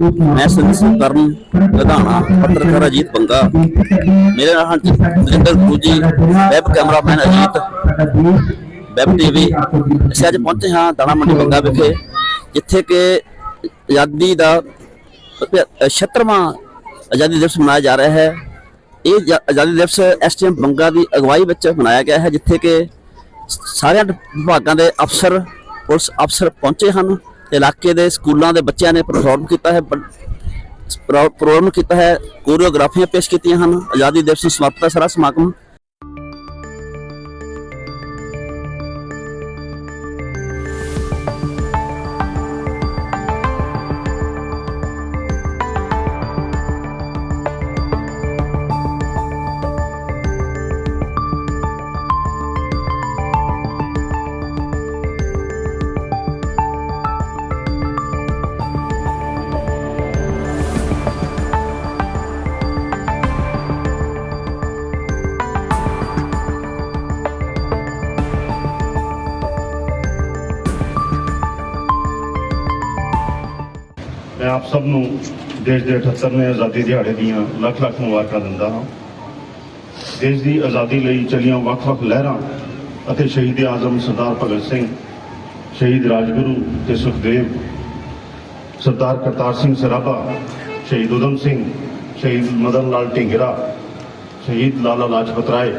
ਮੈਂ ਸੰਦੀਪ ਕਰਨ ਲੁਧਿਆਣਾ ਪੱਤਰਕਾਰ ਅਜੀਤ ਬੰਗਾ। ਮੇਰੇ ਨਾਲ ਹਨ Narinder Guru web cameraman Ajit, web TV. ਅਸੀਂ ਅੱਜ ਪਹੁੰਚੇ ਹਾਂ ਦਾਣਾ ਮੰਡੀ ਬੰਗਾ ਵਿਖੇ, ਜਿੱਥੇ ਕਿ ਆਜ਼ਾਦੀ ਦਾ 76ਵਾਂ ਆਜ਼ਾਦੀ ਦਿਵਸ ਮਨਾਇਆ ਜਾ ਰਿਹਾ ਹੈ। ਇਹ ਆਜ਼ਾਦੀ ਦਿਵਸ ਐਸਟੀਐਮ ਬੰਗਾ ਦੀ ਅਗਵਾਈ ਵਿੱਚ ਮਨਾਇਆ ਗਿਆ ਹੈ, ਜਿੱਥੇ ਕਿ ਸਾਰਿਆਂ ਵਿਭਾਗਾਂ ਦੇ ਅਫਸਰ, ਪੁਲਿਸ ਅਫਸਰ ਪਹੁੰਚੇ ਹਨ। ਇਲਾਕੇ ਦੇ ਸਕੂਲਾਂ ਦੇ ਬੱਚਿਆਂ ਨੇ ਪਰਫਾਰਮ ਕੀਤਾ ਹੈ ਪ੍ਰੋ- ਪ੍ਰੋਗਰਾਮ ਕੀਤਾ ਹੈ, ਕੋਰੀਓਗ੍ਰਾਫੀਆਂ ਪੇਸ਼ ਕੀਤੀਆਂ ਹਨ, ਆਜ਼ਾਦੀ ਦਿਵਸ ਨੂੰ ਸਮਰਪਿਤ ਸਾਰਾ ਸਮਾਗਮ ਮੈਂ ਆਪ ਸਭ ਨੂੰ ਦੇਸ਼ ਦੇ 78ਵੇਂ ਆਜ਼ਾਦੀ ਦਿਹਾੜੇ ਦੀਆਂ ਲੱਖ ਲੱਖ ਮੁਬਾਰਕਾਂ ਦਿੰਦਾ ਹਾਂ। ਦੇਸ਼ ਦੀ ਆਜ਼ਾਦੀ ਲਈ ਚੱਲੀਆਂ ਵੱਖ-ਵੱਖ ਲਹਿਰਾਂ ਅਤੇ ਸ਼ਹੀਦ ਆਜ਼ਮ ਸਰਦਾਰ ਭਗਤ ਸਿੰਘ, ਸ਼ਹੀਦ ਰਾਜਗੁਰੂ ਤੇ ਸੁਖਦੇਵ, ਸਰਦਾਰ ਕਰਤਾਰ ਸਿੰਘ ਸਰਾਭਾ, ਸ਼ਹੀਦ ਉਦਮ ਸਿੰਘ, ਸ਼ਹੀਦ ਮਦਨ ਲਾਲ ਢਿੰਗਰਾ, ਸ਼ਹੀਦ ਲਾਲਾ ਲਾਜਪਤ ਰਾਏ,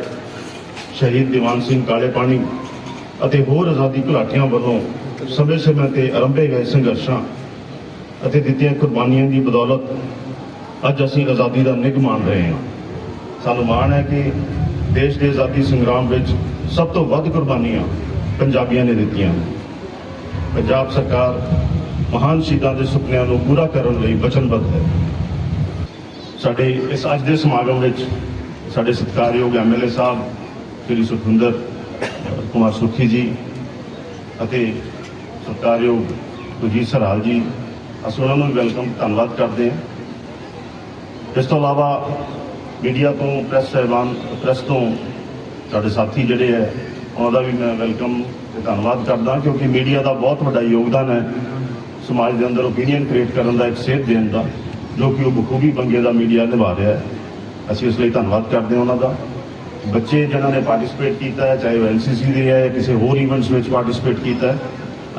ਸ਼ਹੀਦ ਦੀਵਾਨ ਸਿੰਘ ਕਾਲੇ ਪਾਣੀ ਅਤੇ ਹੋਰ ਆਜ਼ਾਦੀ ਘੁਲਾਟੀਆਂ ਵੱਲੋਂ ਸਮੇਂ-ਸਮੇਂ ਤੇ ਆਰੰਭੇ ਗਏ ਸੰਘਰਸ਼ਾਂ ਅਤੇ ਦਿੱਤੀਆਂ ਕੁਰਬਾਨੀਆਂ ਦੀ ਬਦੌਲਤ ਅੱਜ ਅਸੀਂ ਆਜ਼ਾਦੀ ਦਾ ਨਿੱਘ ਮਾਣ ਰਹੇ ਹਾਂ। ਸਾਨੂੰ ਮਾਣ ਹੈ ਕਿ ਦੇਸ਼ ਦੇ ਆਜ਼ਾਦੀ ਸੰਗਰਾਮ ਵਿੱਚ ਸਭ ਤੋਂ ਵੱਧ ਕੁਰਬਾਨੀਆਂ ਪੰਜਾਬੀਆਂ ਨੇ ਦਿੱਤੀਆਂ ਪੰਜਾਬ ਸਰਕਾਰ ਮਹਾਨ ਸ਼ਹੀਦਾਂ ਦੇ ਸੁਪਨਿਆਂ ਨੂੰ ਪੂਰਾ ਕਰਨ ਲਈ ਵਚਨਬੱਧ ਹੈ। ਸਾਡੇ ਇਸ ਅੱਜ ਦੇ ਸਮਾਗਮ ਵਿੱਚ ਸਾਡੇ ਸਤਿਕਾਰਯੋਗ ਐਮਐਲਏ ਸਾਹਿਬ, ਸ਼੍ਰੀ ਸੁਖਵਿੰਦਰ ਕੁਮਾਰ ਸੁਖੀ ਜੀ ਅਤੇ ਸਤਿਕਾਰਯੋਗ ਗੁਰਜੀਤ ਸਰਾਲ ਜੀ ਅਸੀਂ ਉਹਨਾਂ ਨੂੰ ਵੀ ਵੈਲਕਮ ਧੰਨਵਾਦ ਕਰਦੇ ਹਾਂ। ਇਸ ਤੋਂ ਇਲਾਵਾ ਮੀਡੀਆ ਤੋਂ, ਪ੍ਰੈਸ ਸਹਿਬਾਨ, ਪ੍ਰੈਸ ਤੋਂ ਸਾਡੇ ਸਾਥੀ ਜਿਹੜੇ ਹੈ, ਉਹਨਾਂ ਦਾ ਵੀ ਮੈਂ ਵੈਲਕਮ ਤੇ ਧੰਨਵਾਦ ਕਰਦਾ, ਕਿਉਂਕਿ ਮੀਡੀਆ ਦਾ ਬਹੁਤ ਵੱਡਾ ਯੋਗਦਾਨ ਹੈ। ਸਮਾਜ ਦੇ ਅੰਦਰ ਓਪੀਨੀਅਨ ਕ੍ਰੀਏਟ ਕਰਨ ਦਾ ਇੱਕ ਸੇਧ ਦੇਣ ਦਾ, ਜੋ ਕਿ ਉਹ ਬਖੂਬੀ ਬੰਗੇ ਦਾ ਮੀਡੀਆ ਨਿਭਾ ਰਿਹਾ ਹੈ। ਅਸੀਂ ਉਸ ਲਈ ਧੰਨਵਾਦ ਕਰਦੇ ਹਾਂ ਉਹਨਾਂ ਦਾ। ਬੱਚੇ ਜਿਨ੍ਹਾਂ ਨੇ ਪਾਰਟਿਸਿਪੇਟ ਕੀਤਾ ਹੈ, ਚਾਹੇ ਉਹ ਐਨਸੀਸੀ ਦੇ ਹੈ ਜਾਂ ਕਿਸੇ ਹੋਰ ਇਵੈਂਟਸ ਵਿੱਚ ਪਾਰਟਿਸਿਪੇਟ ਕੀਤਾ ਹੈ,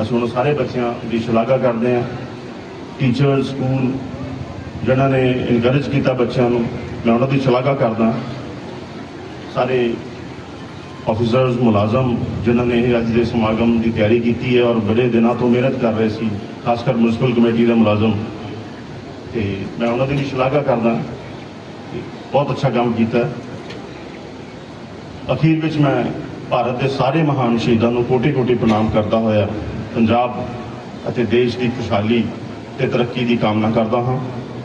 ਅਸੀਂ ਉਹਨਾਂ ਸਾਰੇ ਬੱਚਿਆਂ ਦੀ ਸ਼ਲਾਘਾ ਕਰਦੇ ਹਾਂ। ਟੀਚਰ ਸਕੂਲ ਜਿਨ੍ਹਾਂ ਨੇ ਇਨਕਰੇਜ ਕੀਤਾ ਬੱਚਿਆਂ ਨੂੰ, ਮੈਂ ਉਹਨਾਂ ਦੀ ਸ਼ਲਾਘਾ ਕਰਦਾ ਸਾਰੇ ਆਫੀਸਰਸ ਮੁਲਾਜ਼ਮ ਜਿਨ੍ਹਾਂ ਨੇ ਇਹ ਅੱਜ ਦੇ ਸਮਾਗਮ ਦੀ ਤਿਆਰੀ ਕੀਤੀ ਹੈ ਔਰ ਬੜੇ ਦਿਨਾਂ ਤੋਂ ਮਿਹਨਤ ਕਰ ਰਹੇ ਸੀ ਖਾਸ ਕਰ ਮਿਊਨਿਸਪਲ ਕਮੇਟੀ ਦੇ ਮੁਲਾਜ਼ਮ। ਤੇ ਮੈਂ ਉਹਨਾਂ ਦੀ ਵੀ ਸ਼ਲਾਘਾ ਕਰਦਾ ਬਹੁਤ ਅੱਛਾ ਕੰਮ ਕੀਤਾ ਅਖੀਰ ਵਿੱਚ ਮੈਂ ਭਾਰਤ ਦੇ ਸਾਰੇ ਮਹਾਨ ਸ਼ਹੀਦਾਂ ਨੂੰ ਕੋਟੀ-ਕੋਟੀ ਪ੍ਰਣਾਮ ਕਰਦਾ ਹੋਇਆ ਪੰਜਾਬ ਅਤੇ ਦੇਸ਼ ਦੀ ਖੁਸ਼ਹਾਲੀ ਤੇ ਤਰੱਕੀ ਦੀ ਕਾਮਨਾ ਕਰਦਾ ਹਾਂ।